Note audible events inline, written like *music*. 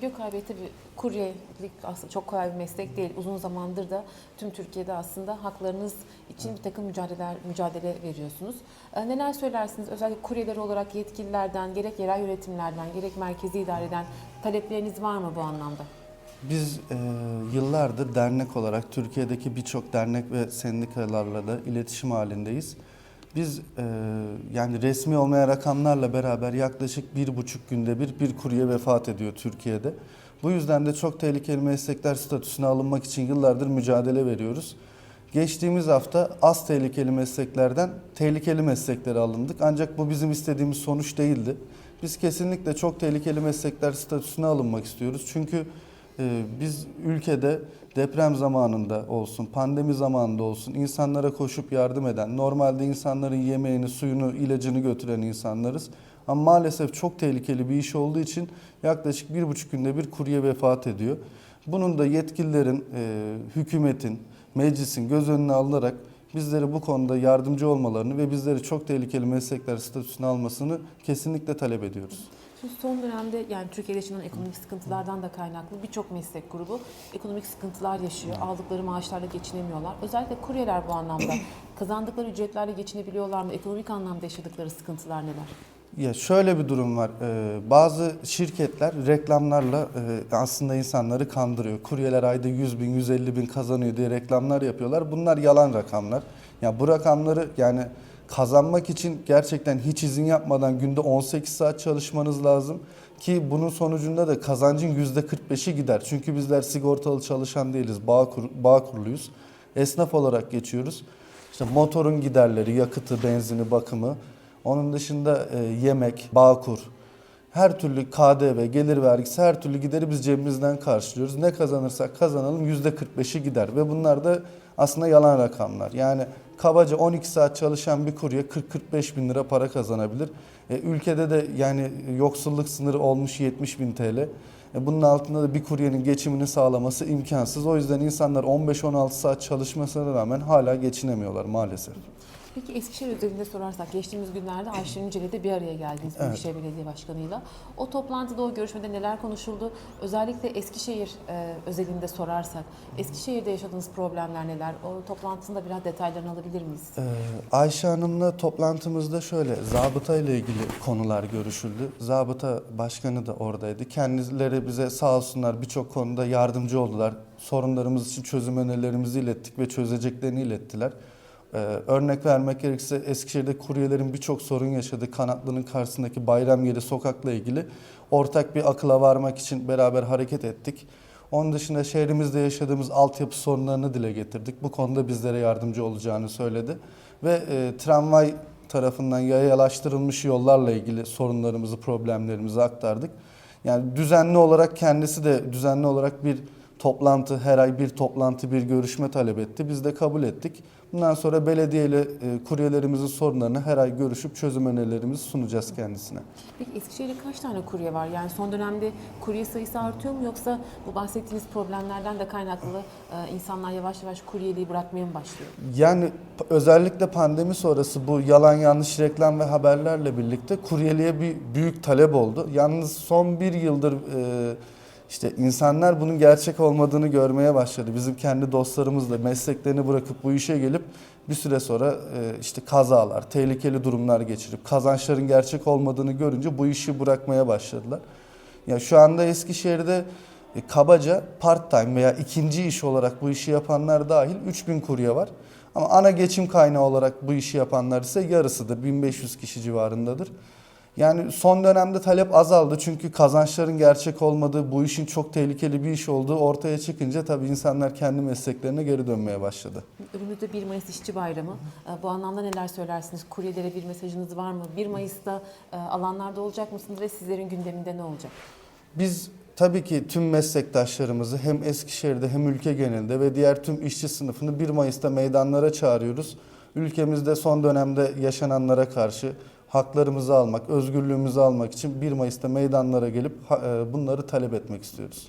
Gökay Bey tabii kuryelik aslında çok kolay bir meslek değil. Uzun zamandır da tüm Türkiye'de aslında haklarınız için bir takım mücadeleler mücadele veriyorsunuz. Ee, Neler söylersiniz? Özellikle kuryeler olarak yetkililerden, gerek yerel yönetimlerden, gerek merkezi idareden talepleriniz var mı bu anlamda? Biz e, yıllardır dernek olarak Türkiye'deki birçok dernek ve sendikalarla da iletişim halindeyiz. Biz e, yani resmi olmayan rakamlarla beraber yaklaşık bir buçuk günde bir bir kurye vefat ediyor Türkiye'de. Bu yüzden de çok tehlikeli meslekler statüsüne alınmak için yıllardır mücadele veriyoruz. Geçtiğimiz hafta az tehlikeli mesleklerden tehlikeli mesleklere alındık. Ancak bu bizim istediğimiz sonuç değildi. Biz kesinlikle çok tehlikeli meslekler statüsüne alınmak istiyoruz. Çünkü Biz ülkede deprem zamanında olsun, pandemi zamanında olsun insanlara koşup yardım eden, normalde insanların yemeğini, suyunu, ilacını götüren insanlarız. Ama maalesef çok tehlikeli bir iş olduğu için yaklaşık bir buçuk günde bir kurye vefat ediyor. Bunun da yetkililerin, e, hükümetin, meclisin göz önüne alınarak bizlere bu konuda yardımcı olmalarını ve bizleri çok tehlikeli meslekler statüsüne almasını kesinlikle talep ediyoruz. Şimdi son dönemde yani Türkiye'de yaşanan ekonomik sıkıntılardan da kaynaklı birçok meslek grubu ekonomik sıkıntılar yaşıyor. Aldıkları maaşlarla geçinemiyorlar. Özellikle kuryeler bu anlamda *clears throat* kazandıkları ücretlerle geçinebiliyorlar mı? Ekonomik anlamda yaşadıkları sıkıntılar neler? Ya şöyle bir durum var. Ee, bazı şirketler reklamlarla e, aslında insanları kandırıyor. Kuryeler ayda 100 bin, 150 bin kazanıyor diye reklamlar yapıyorlar. Bunlar yalan rakamlar. Ya bu rakamları yani kazanmak için gerçekten hiç izin yapmadan günde 18 saat çalışmanız lazım. Ki bunun sonucunda da kazancın %45'i gider. Çünkü bizler sigortalı çalışan değiliz, bağ, kur, bağ kuruluyuz. Esnaf olarak geçiyoruz. İşte motorun giderleri, yakıtı, benzini, bakımı. Onun dışında e, yemek, bağkur, her türlü KDV, gelir vergisi, her türlü gideri biz cebimizden karşılıyoruz. Ne kazanırsak kazanalım %45'i gider ve bunlar da aslında yalan rakamlar. Yani kabaca 12 saat çalışan bir kurye 40-45 bin lira para kazanabilir. E, ülkede de yani yoksulluk sınırı olmuş 70 bin TL. E, bunun altında da bir kuryenin geçimini sağlaması imkansız. O yüzden insanlar 15-16 saat çalışmasına rağmen hala geçinemiyorlar maalesef. Peki Eskişehir özelinde sorarsak geçtiğimiz günlerde Ayşe Yücel'de bir araya geldiniz Evet. Büyükşehir Belediye Başkanı'yla. O toplantıda o görüşmede neler konuşuldu? Özellikle Eskişehir e, özelinde sorarsak Eskişehir'de yaşadığınız problemler neler? O toplantısında biraz detaylarını alabilir miyiz? Ee, Ayşe Hanım'la toplantımızda şöyle zabıta ile ilgili konular görüşüldü. Zabıta başkanı da oradaydı. Kendileri bize sağ olsunlar birçok konuda yardımcı oldular. Sorunlarımız için çözüm önerilerimizi ilettik ve çözeceklerini ilettiler. Ee, örnek vermek gerekirse Eskişehir'de kuryelerin birçok sorun yaşadığı Kanatlı'nın karşısındaki bayram yeri sokakla ilgili ortak bir akıla varmak için beraber hareket ettik. Onun dışında şehrimizde yaşadığımız altyapı sorunlarını dile getirdik. Bu konuda bizlere yardımcı olacağını söyledi. Ve e, tramvay tarafından yayalaştırılmış yollarla ilgili sorunlarımızı, problemlerimizi aktardık. Yani düzenli olarak kendisi de düzenli olarak bir toplantı, her ay bir toplantı, bir görüşme talep etti. Biz de kabul ettik. Bundan sonra belediye ile e, kuryelerimizin sorunlarını her ay görüşüp çözüm önerilerimizi sunacağız kendisine. Peki Eskişehir'de kaç tane kurye var? Yani son dönemde kurye sayısı artıyor mu yoksa bu bahsettiğiniz problemlerden de kaynaklı e, insanlar yavaş yavaş kuryeliği bırakmaya mı başlıyor? Yani özellikle pandemi sonrası bu yalan yanlış reklam ve haberlerle birlikte kuryeliğe bir büyük talep oldu. Yalnız son bir yıldır e, işte insanlar bunun gerçek olmadığını görmeye başladı. Bizim kendi dostlarımız da mesleklerini bırakıp bu işe gelip bir süre sonra e, işte kazalar, tehlikeli durumlar geçirip kazançların gerçek olmadığını görünce bu işi bırakmaya başladılar. Ya şu anda Eskişehir'de e, kabaca part time veya ikinci iş olarak bu işi yapanlar dahil 3000 kurye var. Ama ana geçim kaynağı olarak bu işi yapanlar ise yarısıdır. 1500 kişi civarındadır. Yani son dönemde talep azaldı çünkü kazançların gerçek olmadığı, bu işin çok tehlikeli bir iş olduğu ortaya çıkınca tabii insanlar kendi mesleklerine geri dönmeye başladı. Önümüzde 1 Mayıs İşçi Bayramı. E, Bu anlamda neler söylersiniz? Kuryelere bir mesajınız var mı? 1 Mayıs'ta e, alanlarda olacak mısınız ve sizlerin gündeminde ne olacak? Biz tabii ki tüm meslektaşlarımızı hem Eskişehir'de hem ülke genelinde ve diğer tüm işçi sınıfını 1 Mayıs'ta meydanlara çağırıyoruz. Ülkemizde son dönemde yaşananlara karşı haklarımızı almak, özgürlüğümüzü almak için 1 Mayıs'ta meydanlara gelip e, bunları talep etmek istiyoruz.